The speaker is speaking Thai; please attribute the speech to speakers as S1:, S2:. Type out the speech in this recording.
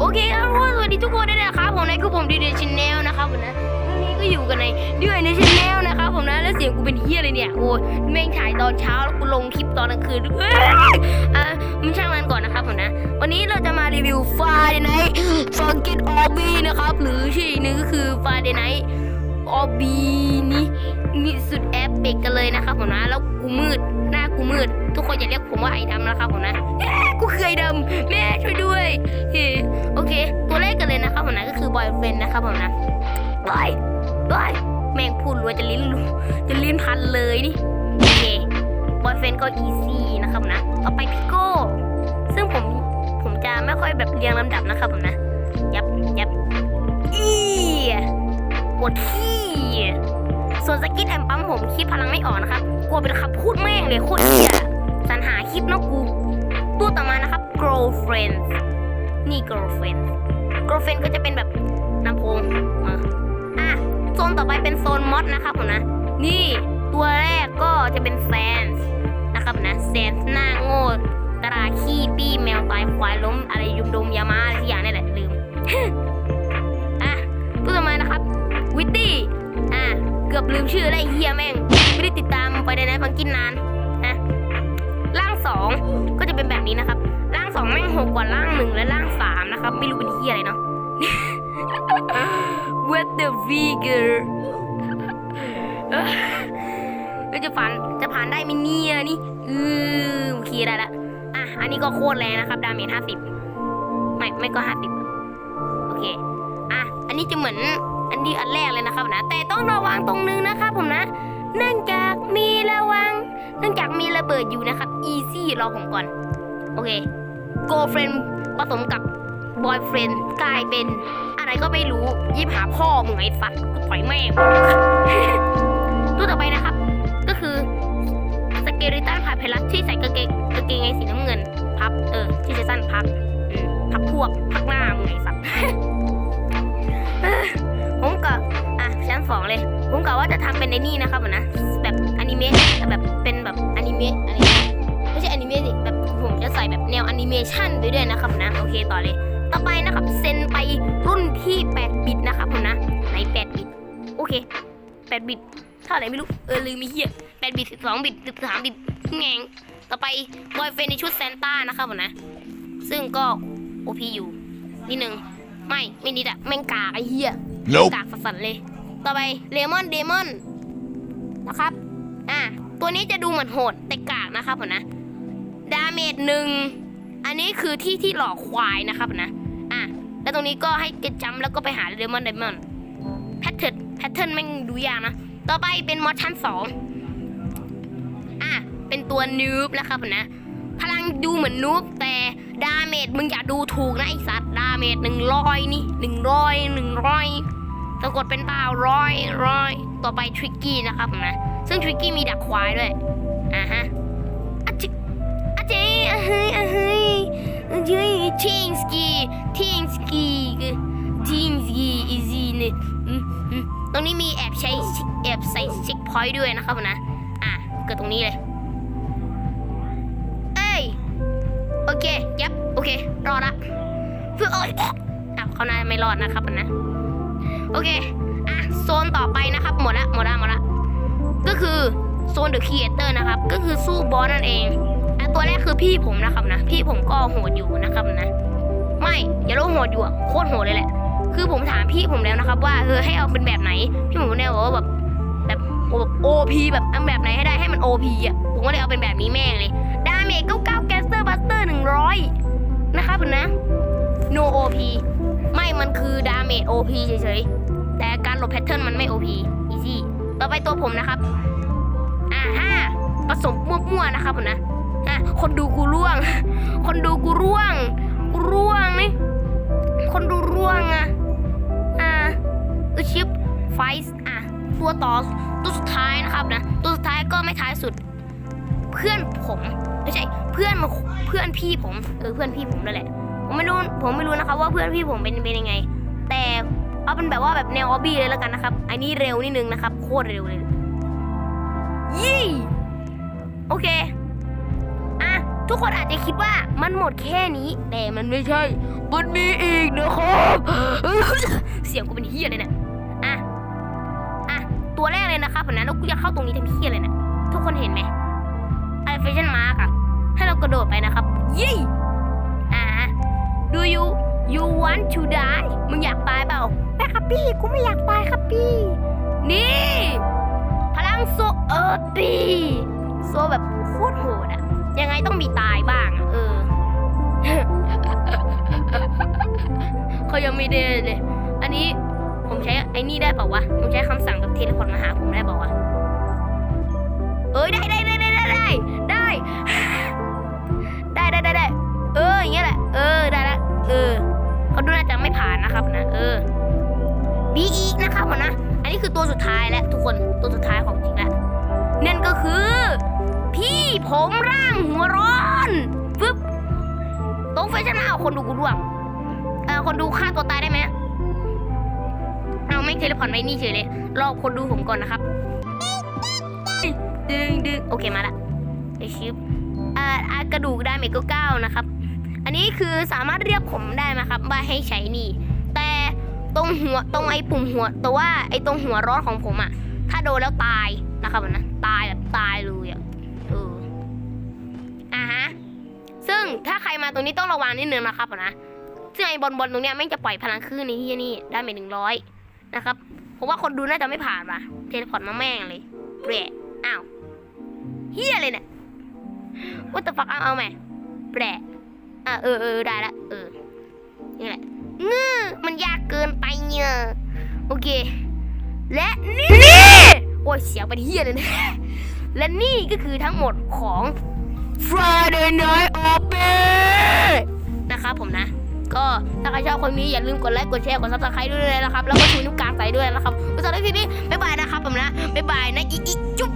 S1: โอเคครับทุกคนสวัสดีทุกคนด้วยนะครับผมนะคือผมดีเดชแนลนะครับผมนะวันนี้ก็อยู่กันในดีเดชแนลนะครับผมนะแล้วเสียงกูเป็นเฮียเลยเนี่ยโอ้ยแม่งถ่ายตอนเช้าแล้วกูลงคลิปตอนกลางคืนเอ้ยอะมันช่างมันก่อนนะครับผมนะ วันนี้เราจะมารีวิวฟาเดนไนฟังกิตออบีนะครับหรือชื่ออีกหนึงก็คือฟาเดนไนออบีนี่มีสุดแอปเปกกันเลยนะครับผมนะแล้วกูมืดหน้ากูมืด ทุกคนอย่าเรียกผมว่าไอ้ดำนะครับผมนะ เคยดำแม่ช่วยด้วยเฮ้โอเค ตัวแรกกันเลยนะครับผมนะก็คือบอยเฟนนะครับผมนะบอยบอยแม่งพูดรัวจะลิ้นจะลิ้นพันเลยนี่โอเคบอยเฟนก็อีซี่นะครับผมนะต่อไปพิโก้ ซึ่งผมผมจะไม่ค่อยแบบเรียงลำดับนะครับผมนะ ยับยับอีปวดขี้ส่วนสกิทแอมปั๊มผมคิดพลังไม่ออกนะครับกลัวเป็นคำพูดแม่งเลยโคตรเหี้ยสรรหาคลิปนอะกู ตัวต่อมานะครับ girlfriend นี่ girlfriend girlfriend ก็จะเป็นแบบน้ำโพงมาอะโซนต่อไปเป็นโซนมอดนะครับผมนะ นี่ตัวแรกก็จะเป็นแซนส์นะครับนะแซนส์หน้าโง่ตราขี้ปี้แมวตายควายล้มอะไรยุมดมยามาอะไรที่อย่างนี่แหละลืมอะตัวต่อมานะครับวิตตี้อะเกือบลืมชื่อได้เฮียแม่งไม่ได้ติดตามไปในนั้นฟังกินนาน นะร่างสองก็จะเป็นแบบนี้นะครับ ร่างสองแม่งหกกว่าร่างหนึ่งและร่างสามนะครับ ไม่รู้เป็นที่อะไรเนาะ What the figure ก็จะผ่านจะผ่านได้ไหมิเนี่ยนี่อือโอเคได้ละอะอันนี้ก็โคตรแรงนะครับ ดาเมจห้าสิบไม่ไม่ก็ห้าสิบโอเคอะอันนี้จะเหมือนอันที่อันแรกเลยนะครับนะ แต่ต้องระวังตรงนึงนะครับผมนะ เนื่องจากมีระวัง เนื่องจากมีระเบิดอยู่นะครับ easy รอผมก่อน โอเค girlfriend ผสมกับ boyfriend กลายเป็น อะไรก็ไม่รู้ยิบหาพ่อมึงไอ้สัตว์กูปล่อยแม่งตัวต่อไปนะครับ ก็คือสเกริตันผ่าเพลัสที่ใส่กางเกงกางเกงไงสีน้ำเงิน พับ เออ ที่จะสั้นพับพับพวกพักหน้ามึงไอ้สัตว์ผมก็อะชั้นสองเลย ผมกะว่าจะทำเป็นในนี่นะครับนะ นิเมะแบบเป็นแบบอนิเมะอนิเมะไม่ใช่อนิเมะสิแบบผมจะใส่แบบแนวแอนิเมชันไปด้วยนะครับนะโอเคต่อเลย ต่อไปนะครับเซนไปรุ่นที่ 8 บิตนะครับผมนะไหน8บิตโอเค 8 บิตเท่าไหร่ไม่รู้เออลืมมีเหี้ย8บิต12 บิต13บิตแงงต่อไปบอยเฟนในชุดแซนต้านะครับผมนะ ซึ่งก็โอพีอยู่นิดนึงไม่ไม่นิดอะแม่งกากไอ้เหี้ย
S2: Nope.
S1: กากสัสๆเลย ต่อไปเลมอนเดมอนนะครับอะ ตัวนี้จะดูเหมือนโหดแต่กากนะครับผมนะดาเมจหนึ่งอันนี้คือที่ที่หลอกควายนะครับนะอะแล้วตรงนี้ก็ให้เกตจัมป์แล้วก็ไปหาเลมอนเดมอนแพทเทิร์นแพทเทิร์นแม่งดูยากนะ ต่อไปเป็นมอชั่นสองอะเป็นตัวนูบนะครับผมนะพลังดูเหมือนนูบแต่ดาเมจมึงอย่าดูถูกนะไอสัตว์ดาเมจหนึ่งร้อยนี่หนึ่งร้อยหนึ่งร้อยสะกดเป็นเปล่าร้อยร้อยต่อไปทริกกี้นะครับผมนะ ซึ่งทริกกี้มีดักควายด้วย อ่าฮะอะจิอะเจอะเฮ้ยอะเฮ้ยอะเฮ้ยทิงสกีทิงสกีทิงสกีอีซีเนี่ยอืมอืมตรงนี้มีแอบใช้แอบใส่เช็คพอยต์ด้วยนะครับนะ อะ เกิดตรงนี้เลย เอ้ย โอเค ยับ โอเค รอดละเพื่อเอ้ยอ้าเขาน่าจะไม่รอดนะครับนะ โอเค อะ โซนต่อไปนะครับ หมดละ หมดละ หมดละ ก็คือโซนเดอะครีเอเตอร์นะครับ ก็คือสู้บอสนั่นเองอะตัวแรกคือพี่ผมนะครับนะ พี่ผมก็โหดอยู่นะครับนะ ไม่อย่าโลโหดอยู่อะโคตรโหดเลยแหละ คือผมถามพี่ผมแล้วนะครับ ว่าเออให้เอาเป็นแบบไหน พี่ผมเนี่ยบอกว่าแบบแบบโอพีแบบเอาแบบไหนให้ได้ให้มันโอพีอะผมก็เลยเอาเป็นแบบนี้แม่งเลยดาเมจ99แกสเตอร์บัสเตอร์100นะครับผมนะ no OP ไม่มันคือดาเมจ OP เฉยๆแต่การหลบแพทเทิร์นมันไม่ OP easy ต่อไปตัวผมนะครับ อ่าห้าผสมมั่วๆนะครับผมนะอะคนดูกูร่วง คนดูกูร่วง กูร่วงนี่ คนดูร่วงอะ อ่าอุชิปไฟส์อะ ตัวต่อตัวสุดท้ายนะครับนะ ตัวสุดท้ายก็ไม่ท้ายสุด เพื่อนผมไม่ใช่เพื่อนเพื่อนพี่ผมเออเพื่อนพี่ผมนั่นแหละ ผมไม่รู้ผมไม่รู้นะครับว่าเพื่อนพี่ผมเป็นเป็นยังไง แต่ เอาเป็นแบบว่าแบบแนวออบบี้เลยแล้วกันนะครับอันนี้เร็วนิดนึงนะครับ โคตรเร็วเลยยี่โอเคอะทุกคนอาจจะคิดว่ามันหมดแค่นี้ แต่มันไม่ใช่ มันมีอีกนะครับเสียงกูเป็นเฮียเลยเนี่ยอะอะตัวแรกเลยนะครับผมนะแล้วกูอยากเข้าตรงนี้ทำเฮียเลยเนี่ยทุกคนเห็นไหมไอเฟชั่นมาร์กอะให้เรากระโดดไปนะครับยี่อะ do you you want to die มึงอยากตายเปล่าไม่ครับพี่กูไม่อยากตายครับพี่ นี่ พลังโซเออตีโซแบบโคตรโหดอะยังไงต้องมีตายบ้าง เออเขายังไม่ได้เลย อันนี้ผมใช้ไอ้นี่ได้เปล่าวะ ผมใช้คำสั่งแบบเทเลพอร์ตมาหาผมได้เปล่าวะ เอ้ยได้ได้ได้ได้ได้ได้ได้ได้ได้ได้เอออย่างเงี้ยแหละ เออได้ เขาดูน่าจะไม่ผ่านนะครับนะ เออบีอีกนะครับนะ อันนี้คือตัวสุดท้ายแล้วทุกคนตัวสุดท้ายของจริงแล้วนั่นก็คือ พี่ผมร่างหัวร้อนฟึบตรงไฟชั่นเอาคนดูกูร่วงเออคนดูฆ่าตัวตายได้ไหมเอาไม่เทเลพอร์ตไว้นี่เฉยเลย รอคนดูผมก่อนนะครับดึงดึงโอเคมาละไอชิปอ่าอ่ากระดูกได้เมกเก้านะครับ อันนี้คือสามารถเรียกผมได้นะครับว่าให้ใช้นี่ แต่ตรงหัวตรงไอ้ปุ่มหัว แต่ว่าไอ้ตรงหัวร้อนของผมอะถ้าโดนแล้วตายนะครับนะตายแบบตายเลยอะเอออ่าฮะซึ่งถ้าใครมาตรงนี้ต้องระวังนิดนึงนะครับนะซึ่งไอ้บอลบอลตรงเนี้ยแม่จะปล่อยพลังคลื่นในที่นี่ได้ไปหนึ่งร้อยนะครับผมว่าคนดูน่าจะไม่ผ่านว่ะเทเลพอร์ตมาแม่งเลยเประอ้าวเฮียเลยเนี่ยว่าแต่ฟักเอาเอาไหมแปร อะเออเออได้ละเออนี่แหละงื้อมันยากเกินไปเนี่ยโอเค และนี่โอ้ยเสียงเป็นเฮียเลยนะและนี่ก็คือทั้งหมดของ Friday Night Open นะครับผมนะ ก็ถ้าใครชอบคนนี้อย่าลืมกดไลค์กดแชร์กดซับสไครต์ด้วยนะครับ แล้วก็ชูนิ้วกลางใส่ด้วยนะครับสำหรับคลิปนี้บ๊ายบายนะครับผมนะไม่บายนะอีกจุ๊บ